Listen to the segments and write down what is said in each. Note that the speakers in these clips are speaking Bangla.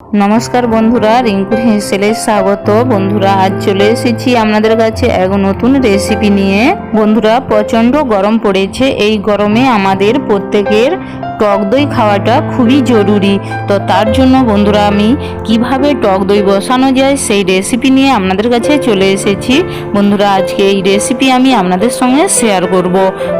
নমস্কার বন্ধুরা, রিঙ্কুর হেসেলে স্বাগত। বন্ধুরা, আজ চলে এসেছি আপনাদের কাছে এক নতুন রেসিপি নিয়ে। বন্ধুরা, প্রচণ্ড গরম পড়েছে। এই গরমে আমাদের প্রত্যেকের টক দই খাওয়াটা খুবই জরুরি। তো তার জন্য বন্ধুরা আমি কীভাবে টক দই বসানো যায় সেই রেসিপি নিয়ে আপনাদের কাছে চলে এসেছি। বন্ধুরা, আজকে এই রেসিপি আমি আপনাদের সঙ্গে শেয়ার করব।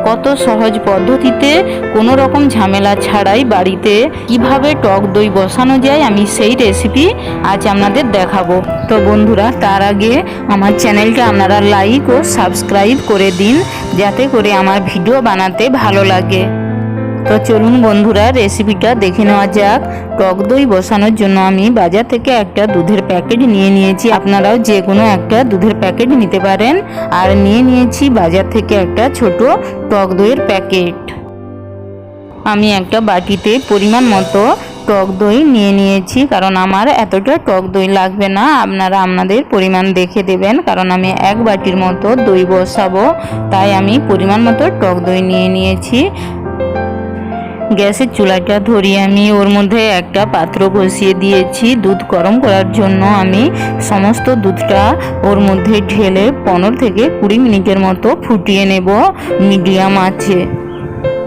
কত সহজ পদ্ধতিতে কোনো রকম ঝামেলা ছাড়াই বাড়িতে কীভাবে টক দই বসানো যায় আমি সেই রেসিপি আজ আপনাদের দেখাবো। তো বন্ধুরা, তার আগে আমার চ্যানেলটা আপনারা লাইক ও সাবস্ক্রাইব করে দিন, যাতে করে আমার ভিডিও বানাতে ভালো লাগে। তো চলুন বন্ধুরা রেসিপিটা দেখে নেওয়া যাক। টক দই বসানোর জন্য আমি বাজার থেকে একটা দুধের প্যাকেট নিয়ে নিয়েছি। আপনারাও যে কোনো একটা দুধের প্যাকেট নিতে পারেন। আর নিয়ে নিয়েছি বাজার থেকে একটা ছোট টক দইয়ের প্যাকেট। আমি একটা বাটিতে পরিমাণ মতো টক দই নিয়ে নিয়েছি, কারণ আমার এতটা টক দই লাগবে না। আপনারা আপনাদের পরিমাণ দেখে দেবেন, কারণ আমি এক বাটির মতো দই বসাবো। তাই আমি পরিমাণ মতো টক দই নিয়ে নিয়েছি। গ্যাসের চুলাটা ধরিয়ে আমি ওর মধ্যে একটা পাত্র বসিয়ে দিয়েছি দুধ গরম করার জন্য। আমি সমস্ত দুধটা ওর মধ্যে ঢেলে পনেরো থেকে কুড়ি মিনিটের মতো ফুটিয়ে নেব মিডিয়াম আছে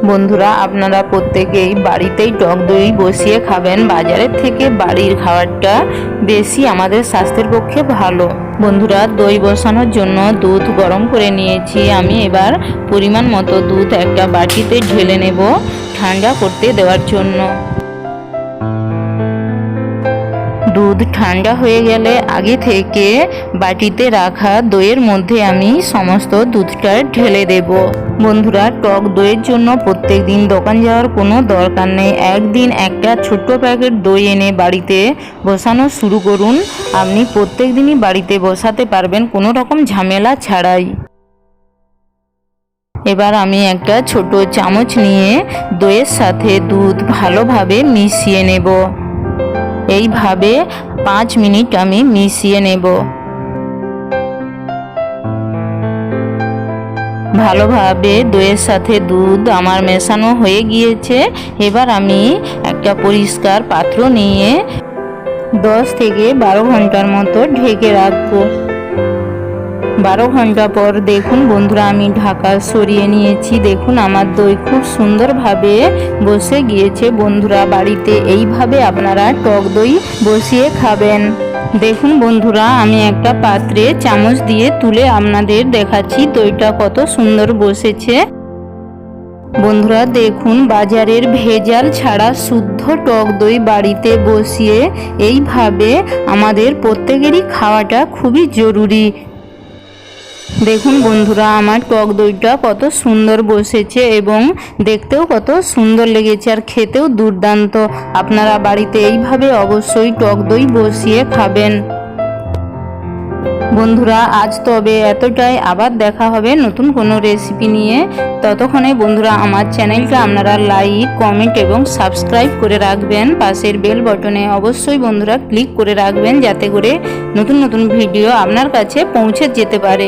বন্ধুরা, আপনারা প্রত্যেকেই বাড়িতেই টক দই বসিয়ে খাবেন। বাজারের থেকে বাড়ির খাবারটা বেশি আমাদের স্বাস্থ্যের পক্ষে ভালো। বন্ধুরা, দই বসানোর জন্য দুধ গরম করে নিয়েছি। আমি এবার পরিমাণ মতো দুধ একটা বাটিতে ঢেলে নেব ঠান্ডা করতে দেওয়ার জন্য। দুধ ঠান্ডা হয়ে গেলে আগে থেকে বাটিতে রাখা দইয়ের মধ্যে আমি সমস্ত দুধটা ঢেলে দেব। বন্ধুরা, টক দইয়ের জন্য প্রত্যেক দিন দোকান যাওয়ার কোনো দরকার নেই। একদিন একটা ছোট্ট প্যাকেট দই এনে বাড়িতে বসানো শুরু করুন। আপনি প্রত্যেক দিনই বাড়িতে বসাতে পারবেন, কোনো রকম ঝামেলা ছাড়াই। এবার আমি একটা ছোট চামচ নিয়ে দইয়ের সাথে দুধ ভালোভাবে মিশিয়ে নেব। এইভাবে পাঁচ মিনিট আমি মিশিয়ে নেব। ভালোভাবে দইয়ের সাথে দুধ আমার মেশানো হয়ে গিয়েছে। এবার আমি একটা পরিষ্কার পাত্র নিয়ে দশ থেকে বারো ঘণ্টার মতো ঢেকে রাখব। বারো ঘণ্টা পর দেখুন বন্ধুরা, আমি ঢাকা সরিয়ে নিয়েছি। দেখুন, আমার দই খুব সুন্দরভাবে বসে গিয়েছে। বন্ধুরা, বাড়িতে এইভাবে আপনারা টক দই বসিয়ে খাবেন। দেখুন বন্ধুরা, আমি একটা পাত্রে চামচ দিয়ে তুলে আপনাদের দেখাচ্ছি দইটা কত সুন্দর বসেছে। বন্ধুরা, দেখুন, বাজারের ভেজাল ছাড়া শুদ্ধ টক দই বাড়িতে বসিয়ে এইভাবে আমাদের প্রত্যেকেরই খাওয়াটা খুবই জরুরি। দেখুন বন্ধুরা, আমার টক দইটা কত সুন্দর বসেছে এবং দেখতেও কত সুন্দর লেগেছে আর খেতেও দুর্দান্ত। আপনারা বাড়িতে এইভাবে অবশ্যই টক দই বসিয়ে খাবেন। বন্ধুরা, আজ তবে এতটাই। আবার দেখা হবে নতুন কোনো রেসিপি নিয়ে। ততক্ষণে বন্ধুরা, আমার চ্যানেলটা আপনারা লাইক কমেন্ট এবং সাবস্ক্রাইব করে রাখবেন। পাশের বেল বটনে অবশ্যই বন্ধুরা ক্লিক করে রাখবেন যাতে করে নতুন নতুন ভিডিও আপনার কাছে পৌঁছে যেতে পারে।